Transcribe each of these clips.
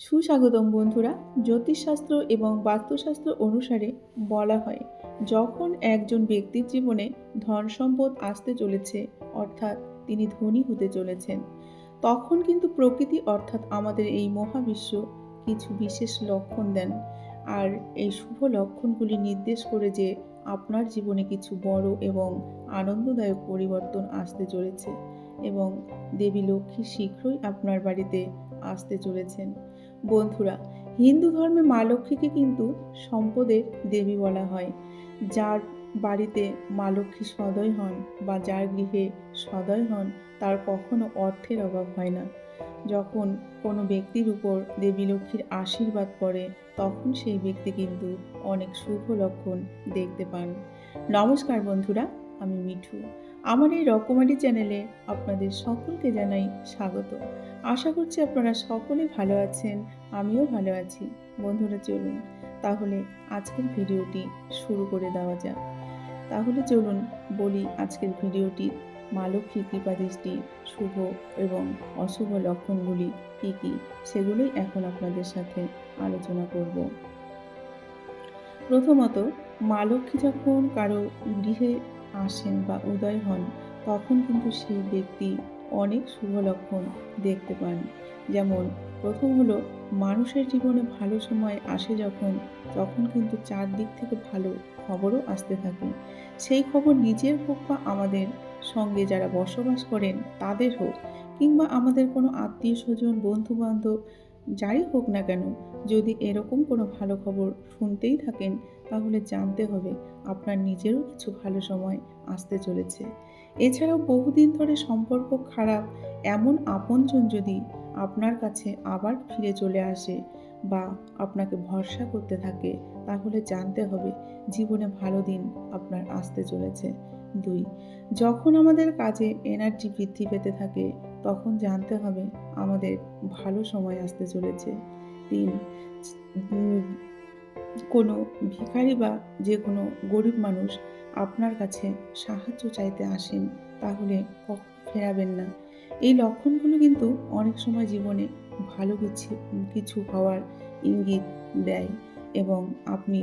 সুস্বাগতম বন্ধুরা, জ্যোতিষশাস্ত্র এবং বাস্তুশাস্ত্র অনুসারে বলা হয়, যখন একজন ব্যক্তির জীবনে ধন সম্পদ আসতে চলেছে, অর্থাৎ তিনি ধনী হতে চলেছেন, তখন কিন্তু প্রকৃতি অর্থাৎ আমাদের এই মহাবিশ্ব কিছু বিশেষ লক্ষণ দেন। আর এই শুভ লক্ষণগুলি নির্দেশ করে যে আপনার জীবনে কিছু বড় এবং আনন্দদায়ক পরিবর্তন আসতে চলেছে এবং দেবী লক্ষ্মী শীঘ্রই আপনার বাড়িতে আসতে চলেছেন। বন্ধুরা, হিন্দু ধর্মে মা লক্ষ্মীকে কিন্তু সম্পদের দেবী বলা হয়। যার বাড়িতে মা লক্ষ্মী সদয় হন বা যার গৃহে সদয় হন, তার কখনো অর্থের অভাব হয় না। যখন কোনো ব্যক্তির উপর দেবী লক্ষ্মীর আশীর্বাদ পড়ে, তখন সেই ব্যক্তি কিন্তু অনেক শুভ লক্ষণ দেখতে পান। নমস্কার বন্ধুরা, আমি মিঠু। আমার এই রকমারি চ্যানেলে আপনাদের সকলকে জানাই স্বাগত। আশা করছি আপনারা সকলে ভালো আছেন, আমিও ভালো আছি। বন্ধুরা, চলুন তাহলে আজকের ভিডিওটি শুরু করে দেওয়া যাক। তাহলে চলুন বলি আজকের ভিডিওটি, মা লক্ষ্মীর কৃপা দৃষ্টি, শুভ এবং অশুভ লক্ষণগুলি কী কী? সেগুলোই এখন আপনাদের সাথে আলোচনা করব। প্রথমত, মা লক্ষ্মী যখন কারও গৃহে আসেন বা উদয় হন, তখন কিন্তু সেই ব্যক্তি অনেক শুভ লক্ষণ দেখতে পান। যেমন, প্রথম হলো, মানুষের জীবনে ভালো সময় আসে যখন, তখন কিন্তু চারদিক থেকে ভালো খবরও আসতে থাকে। সেই খবর নিজের হোক বা আমাদের সঙ্গে যারা বসবাস করেন, তাদের হোক, কিংবা আমাদের কোনো আত্মীয় স্বজন বন্ধু বান্ধব যাই হোক না কেন, যদি এরকম কোনো ভালো খবর শুনতেই থাকেন তাহলে জানতে হবে আপনার নিজেরও কিছু ভালো সময় আসতে চলেছে। এছাড়াও বহুদিন ধরে সম্পর্ক খারাপ, এমন আপনজন যদি আপনার কাছে আবার ফিরে চলে আসে বা আপনাকে ভরসা করতে থাকে, তাহলে জানতে হবে জীবনে ভালো দিন আপনার আসতে চলেছে। দুই, যখন আমাদের কাজে এনার্জি বৃদ্ধি পেতে থাকে, তখন জানতে হবে আমাদের ভালো সময় আসতে চলেছে। তিন কোনো ভিখারি বা যে কোনো গরিব মানুষ আপনার কাছে সাহায্য চাইতে আসেন, তাহলে ফেরাবেন না। এই লক্ষণগুলো কিন্তু অনেক সময় জীবনে ভালো কিছু কিছু হওয়ার ইঙ্গিত দেয় এবং আপনি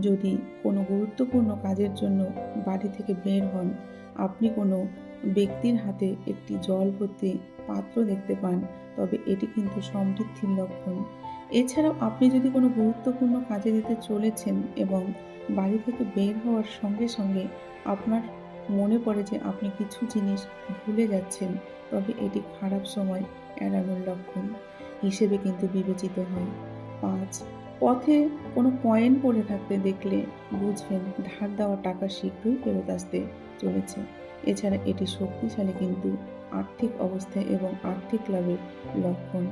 যদি কোনো গুরুত্বপূর্ণ কাজের জন্য বাড়ি থেকে বের হন, আপনি কোনো ব্যক্তির হাতে একটি জল ভর্তি পাত্র দেখতে পান তবে এটি কিন্তু সমৃদ্ধির লক্ষণ। এছাড়াও আপনি যদি কোনো গুরুত্বপূর্ণ কাজে যেতে চলেছেন এবং বাড়ি থেকে বের হওয়ার সঙ্গে সঙ্গে আপনার মনে পড়ে যে আপনি কিছু জিনিস ভুলে যাচ্ছেন, তবে এটি খারাপ সময় এড়ানোর লক্ষণ হিসেবে কিন্তু বিবেচিত হয়। পাঁচ, পথে কোনো পয়েন্ট পড়ে থাকতে দেখলে বুঝবেন ধার দেওয়া টাকা শীঘ্রই ফেরত আসতে চলেছে। এছাড়া এটি শক্তিশালী কিন্তু আর্থিক অবস্থা এবং আর্থিক লাভের লক্ষণ।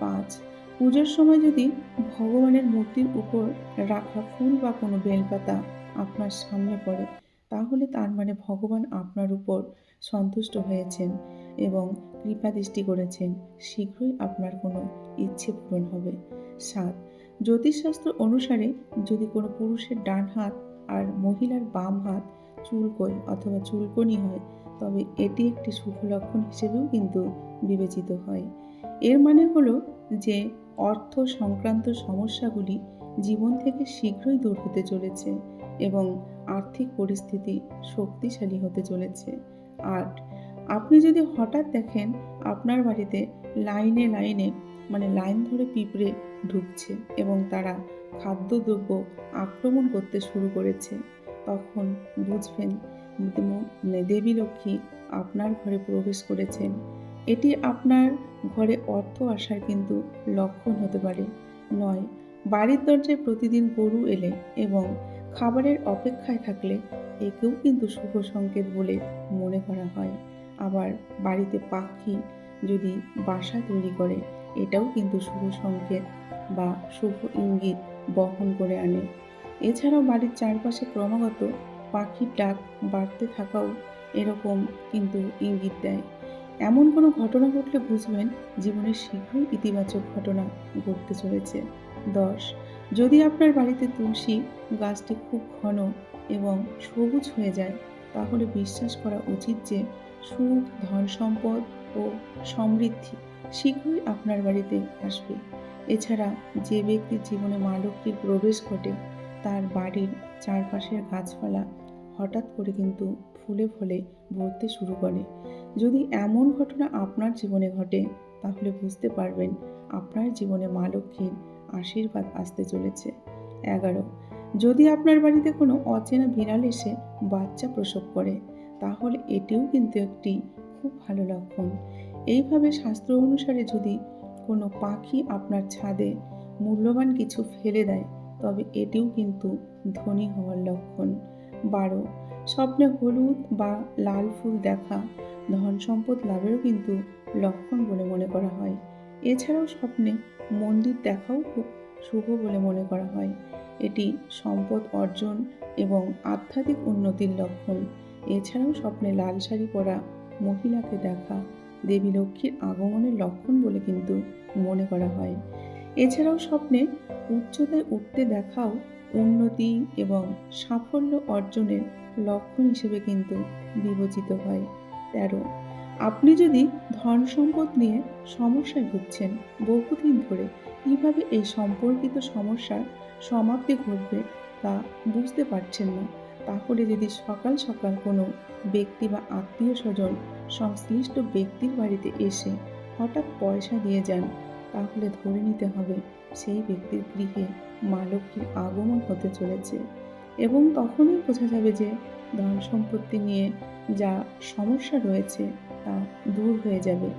পাঁচ, পুজোর সময় যদি ভগবানের মূর্তির উপর রাখা ফুল বা কোনো বেলপাতা আপনার সামনে পড়ে, তাহলে তার মানে ভগবান আপনার উপর সন্তুষ্ট হয়েছেন এবং কৃপা দৃষ্টি করেছেন। শীঘ্রই আপনার কোনো ইচ্ছে পূরণ হবে। সাত, জ্যোতিষশাস্ত্র অনুসারে যদি কোনো পুরুষের ডান হাত আর মহিলার বাম হাত চুলকোয় অথবা চুলকনি হয় তবে এটি একটি শুভ লক্ষণ হিসেবেও কিন্তু বিবেচিত হয়। এর মানে হলো যে অর্থ সংক্রান্ত সমস্যাগুলি জীবন থেকে শীঘ্রই দূর হতে চলেছে এবং আর্থিক পরিস্থিতি শক্তিশালী হতে চলেছে। আট আপনি যদি হঠাৎ দেখেন আপনার বাড়িতে লাইনে লাইনে মানে লাইন ধরে পিঁপড়ে ঢুকছে এবং তারা খাদ্যদ্রব্য আক্রমণ করতে শুরু করেছে, তখন বুঝবেন দেবী লক্ষ্মী আপনার ঘরে প্রবেশ করেছেন। এটি আপনার ঘরে অর্থ আসার কিন্তু লক্ষণ হতে পারে। নয়, বাড়ির দরজায় প্রতিদিন গরু এলে এবং খাবারের অপেক্ষায় থাকলে একেও কিন্তু শুভ সংকেত বলে মনে করা হয়। আবার বাড়িতে পাখি যদি বাসা তৈরি করে, এটাও কিন্তু শুভ সংকেত বা শুভ ইঙ্গিত বহন করে আনে। এছাড়াও বাড়ির চারপাশে ক্রমাগত পাখির ডাক বাড়তে থাকাও এরকম কিন্তু ইঙ্গিত দেয়। এমন কোনো ঘটনা ঘটলে বুঝবেন জীবনের শীঘ্রই ইতিবাচক ঘটনা ঘটতে চলেছে। দশ, যদি আপনার বাড়িতে তুলসী গাছটি খুব ঘন এবং সবুজ হয়ে যায়, তাহলে বিশ্বাস করা উচিত যে সুখ, ধন সম্পদ ও সমৃদ্ধি শীঘ্রই আপনার বাড়িতে আসবে। এছাড়া যে ব্যক্তির জীবনে মা লক্ষ্মীর প্রবেশ ঘটে, তার বাড়ির চারপাশের গাছপালা হঠাৎ করে কিন্তু ফুলে ফলে ভরতে শুরু করে। যদি এমন ঘটনা আপনার জীবনে ঘটে, তাহলে বুঝতে পারবেন আপনার জীবনে মা লক্ষ্মীর আশীর্বাদ আসতে চলেছে। এগারো। যদি আপনার বাড়িতে কোনো অচেনা বিড়াল এসে বাচ্চা প্রসব করে, তাহলে এটিও কিন্তু একটি খুব ভালো লক্ষণ। এইভাবে শাস্ত্র অনুসারে যদি কোনো পাখি আপনার ছাদে মূল্যবান কিছু ফেলে দেয়, তবে এটিও কিন্তু ধনী হওয়ার লক্ষণ। বারো। স্বপ্নে হলুদ বা লাল ফুল দেখা, ধন সম্পদ লাভেরও কিন্তু লক্ষণ বলে মনে করা হয়। এছাড়াও স্বপ্নে মন্দির দেখাও খুব শুভ বলে মনে করা হয়। এটি সম্পদ অর্জন এবং আধ্যাত্মিক উন্নতির লক্ষণ। এছাড়াও স্বপ্নে লাল শাড়ি পরা মহিলাকে দেখা, দেবী লক্ষ্মীর আগমনের লক্ষণ বলে কিন্তু মনে করা হয়। এছাড়াও স্বপ্নে উচ্চতায় উঠতে দেখাও উন্নতি এবং সাফল্য অর্জনের লক্ষণ হিসেবে কিন্তু বিবেচিত হয়। তেরো, আপনি যদি ধন সম্পদ নিয়ে সমস্যায় ভুগছেন, বহুদিন ধরে কীভাবে এই সম্পর্কিত সমস্যার সমাপ্তি ঘটবে তা বুঝতে পারছেন না। তাহলে যদি সকাল সকাল কোনো ব্যক্তি বা আত্মীয় স্বজন সংশ্লিষ্ট ব্যক্তির বাড়িতে এসে হঠাৎ পয়সা দিয়ে যান তাহলে ধরে নিতে হবে সেই ব্যক্তির গৃহে মা লক্ষ্মীর আগমন হতে চলেছে এবং তখনই বোঝা যাবে যে ধন সম্পত্তি নিয়ে যা সমস্যা রয়েছে তা দূর হয়ে যাবে।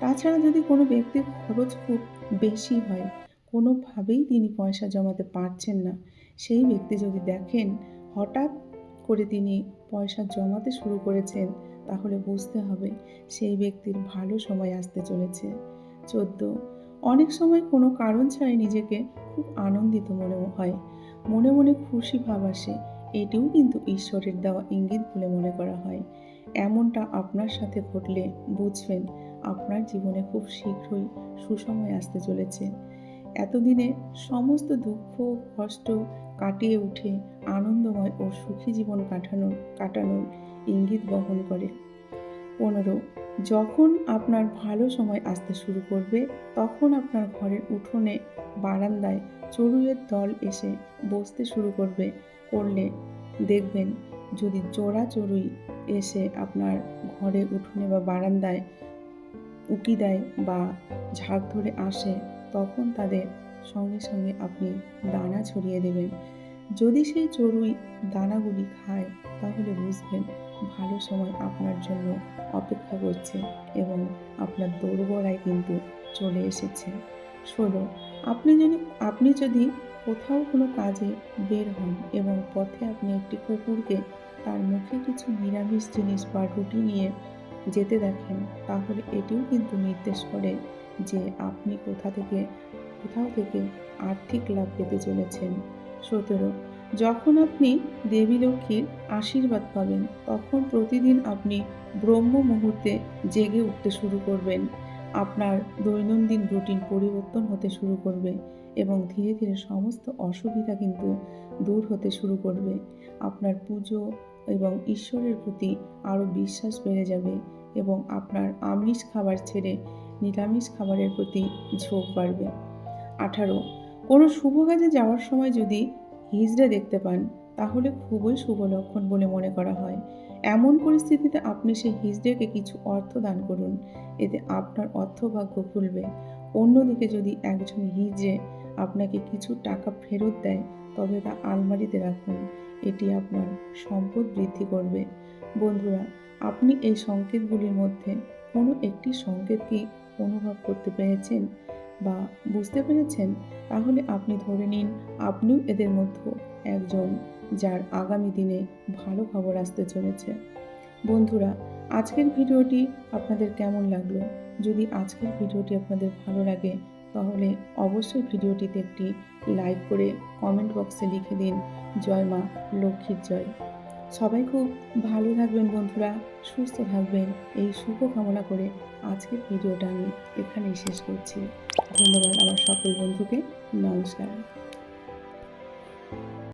তাছাড়া যদি কোনো ব্যক্তির খরচ খুব বেশি হয়, কোনোভাবেই তিনি পয়সা জমাতে পারছেন না। সেই ব্যক্তি যদি দেখেন হঠাৎ করে তিনি পয়সা জমাতে শুরু করেছেন, তাহলে বুঝতে হবে সেই ব্যক্তির ভালো সময় আসতে চলেছে। চোদ্দ অনেক সময় কোনো কারণ ছাড়াই নিজেকে খুব আনন্দিত মনে হয়। মনে মনে খুশি ভাব আসে। এটিও কিন্তু ঈশ্বরের দেওয়া ইঙ্গিত বলে মনে করা হয়। এমনটা আপনার সাথে ঘটলে, বুঝবেন, আপনার জীবনে খুব শীঘ্রই সুসময় আসতে চলেছে। এতদিনে সমস্ত দুঃখ, কষ্ট কাটিয়ে উঠে আনন্দময় ও সুখী জীবন কাটানোর কাটানোর ইঙ্গিত বহন করে। পনেরো যখন আপনার ভালো সময় আসতে শুরু করবে, তখন আপনার ঘরের উঠোনে, বারান্দায় চড়ুইয়ের দল এসে বসতে শুরু করবে, করলে দেখবেন যদি জোড়া চড়ুই এসে আপনার ঘরে উঠোনে বা বারান্দায় উকি দেয় বা ঝাঁক ধরে আসে, তখন তাদের সঙ্গে সঙ্গে আপনি দানা ছড়িয়ে দেবেন। যদি সেই চড়ুই দানাগুলি খায়, তাহলে বুঝবেন ভালো সময় আপনার জন্য অপেক্ষা করছে এবং আপনার দোরগোড়ায় কিন্তু চলে এসেছে। ষোলো আপনি যদি আপনি যদি কোথাও কোনো কাজে বের হন এবং পথে আপনি একটি কুকুরকে তার মুখে কিছু নিরামিষ জিনিস বা রুটি নিয়ে যেতে দেখেন, তাহলে এটিও কিন্তু নির্দেশ করে যে আপনি কোথা থেকে, কোথাও থেকে আর্থিক লাভ পেতে চলেছেন। সতেরো যখন আপনি দেবী লক্ষ্মীর আশীর্বাদ পাবেন, তখন প্রতিদিন আপনি ব্রহ্ম মুহূর্তে জেগে উঠতে শুরু করবেন। আপনার দৈনন্দিন রুটিন পরিবর্তন হতে শুরু করবে এবং ধীরে ধীরে সমস্ত অসুবিধা কিন্তু দূর হতে শুরু করবে। আপনার পুজো এবং ঈশ্বরের প্রতি আরও বিশ্বাস বেড়ে যাবে এবং আপনার আমিষ খাবার ছেড়ে নিরামিষ খাবারের প্রতি ঝোঁক বাড়বে। আঠারো, কোনো শুভ কাজে যাওয়ার সময় যদি হিজড়ে দেখতে পান, তাহলে খুবই শুভ লক্ষণ বলে মনে করা হয়। এমন পরিস্থিতিতে আপনি সেই হিজড়েকে কিছু অর্থ দান করুন, এতে আপনার অর্থভাগ্য খুলবে। অন্যদিকে যদি একজন হিজড়ে আপনাকে কিছু টাকা ফেরত দেয়, তবে তা আলমারিতে রাখুন, এটি আপনার সম্পদ বৃদ্ধি করবে। বন্ধুরা, আপনি এই সংকেতগুলির মধ্যে কোনো একটি সংকেত কি অনুভব করতে পেরেছেন? বা বুঝতে পেরেছেন? তাহলে আপনি ধরে নিন, আপনিও এদের মধ্যে একজন যার আগামী দিনে ভালো খবর আসতে চলেছে। বন্ধুরা, আজকের ভিডিওটি আপনাদের কেমন লাগল? যদি আজকের ভিডিওটি আপনাদের ভালো লাগে, তাহলে অবশ্যই ভিডিওটিতে একটি লাইক করে কমেন্ট বক্সে লিখে দিন, জয় মা, লক্ষ্মীর জয়। সবাই খুব ভালো থাকবেন বন্ধুরা, সুস্থ থাকবেন। এই শুভ কামনা করে আজকের ভিডিওটা আমি এখানেই শেষ করছি। ধন্যবাদ আমার সকল বন্ধুকে। নমস্কার।